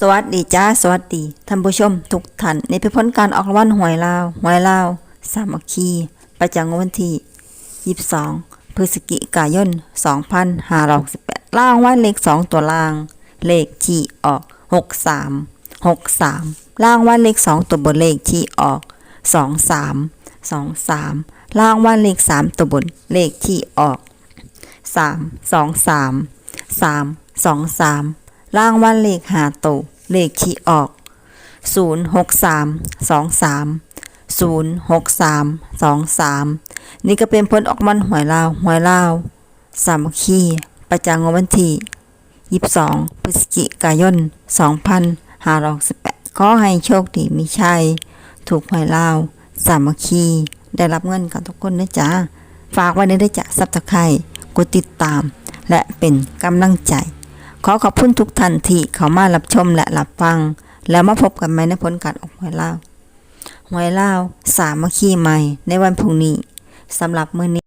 สวัสดีจ้าสวัสดีท่านผู้ชมทุกท่านในพิพ้นการออกราวัลหวยลาวหวยลาวสามัคคีประจำวันที่ 22 พฤศจิกายน 2568ล่างว่าเลข 2 ตัวล่าง เลขที่ออก 63 63ล่างว่าเลข 2 ตัวบนเลขที่ออก 23 23ล่างว่าเลข 3 ตัวบนเลขที่ออก 3 2 3 3 2 3 รางวันเลขหาตุเลขขีออก 06323 06323 นี่ก็เป็นผลออกมันหวยลาวหวยลาวสามขีประจางวันที่22 พฤศจิกายน 2518 ขอให้โชคดีมีชัย ถูกหวยลาว สามขีได้รับเงินกันทุกคนนะจ๊ะ ฝากไว้ในได้จ้ะซับตะไคร่กดติดตาม และเป็นกำลังใจ ขอขอบคุณทุกท่านที่เข้ามารับชมและรับฟัง แล้วมาพบกันใหม่ในผลการออกหวยเล่าวหวยเล่าสามัคคีใหม่ในวันพรุ่งนี้สำหรับมื้อนี้